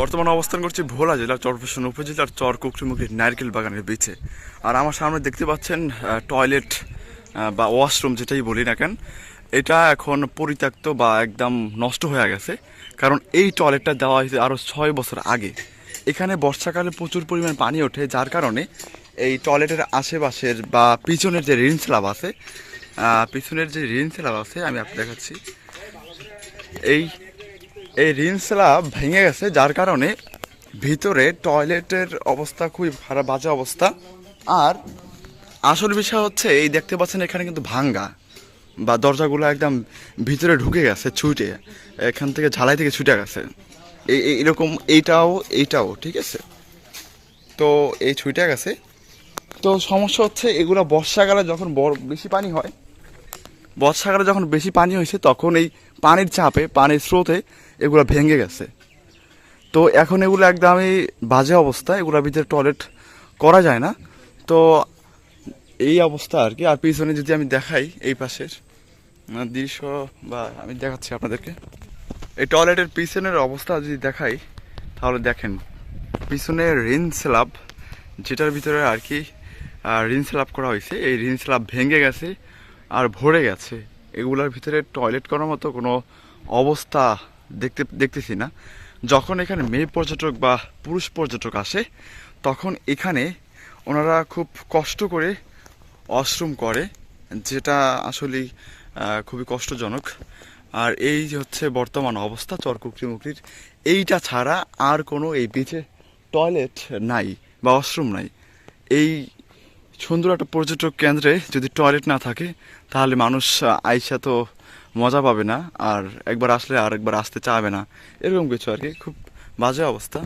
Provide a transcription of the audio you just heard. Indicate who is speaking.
Speaker 1: বর্তমানে অবস্থান করছি ভোলা জেলার চরফেশন উপজেলার চর কুকরিমুখী নারকেল বাগানের বিচে। আর আমার সামনে দেখতে পাচ্ছেন টয়লেট বা ওয়াশরুম যেটাই বলি না কেন, এটা এখন পরিত্যক্ত বা একদম নষ্ট হয়ে গেছে। কারণ এই টয়লেটটা দেওয়া হয়েছে আরও ছয় বছর আগে। এখানে বর্ষাকালে প্রচুর পরিমাণ পানি ওঠে, যার কারণে এই টয়লেটের আশেপাশের বা পিছনের যে রিন স্ল্যাব আছে পিছনের যে রিন স্ল্যাব আছে, আমি আপনাকে দেখাচ্ছি। এই এই রিন স্ল্যাব ভেঙে গেছে, যার কারণে ভিতরে টয়লেটের অবস্থা খুবই খারাপ, বাজে অবস্থা। আর আসল বিষয় হচ্ছে, এই দেখতে পাচ্ছেন এখানে কিন্তু ভাঙ্গা বা দরজাগুলো একদম ভিতরে ঢুকে গেছে ছুটে, এখান থেকে ঝালাই থেকে ছুটে গেছে। এই, এরকম এইটাও এইটাও, ঠিক আছে? তো এই ছুটে গেছে। তো সমস্যা হচ্ছে, এগুলো বর্ষাকালে যখন বড়, বেশি পানি হয় বর্ষাকালে যখন বেশি পানি হয়েছে, তখন এই পানির চাপে, পানির স্রোতে এগুলো ভেঙে গেছে। তো এখন এগুলো একদমই বাজে অবস্থা, এগুলোর ভিতরে টয়লেট করা যায় না। তো এই অবস্থা আর কি। আর পিছনে যদি আমি দেখাই, এই পাশের দৃশ্য বা আমি দেখাচ্ছি আপনাদেরকে। এই টয়লেটের পিছনের অবস্থা যদি দেখাই, তাহলে দেখেন, পিছনে রিন স্ল্যাব যেটার ভিতরে আর কি রিন স্ল্যাব করা হয়েছে। এই রিন স্ল্যাব ভেঙে গেছে। আর ভরে গেছে। এগুলোর ভিতরে টয়লেট করার মতো কোনো অবস্থা দেখতে, দেখতেছি না। যখন এখানে মেয়ে পর্যটক বা পুরুষ পর্যটক আসে, তখন এখানে ওনারা খুব কষ্ট করে অশ্রম করে, যেটা আসলে খুবই কষ্টজনক। আর এই হচ্ছে বর্তমান অবস্থা চরকুকরি এইটা ছাড়া আর কোনো এই বিচে টয়লেট নাই বা অশ্রম নাই। এই সুন্দর একটা পর্যটক কেন্দ্রে যদি টয়লেট না থাকে, তাহলে মানুষ আইসা তো মজা পাবে না, আর একবার আসলে আর একবার আসতে চাবে না। এরকম কিছু আর কি, খুব বাজে অবস্থা।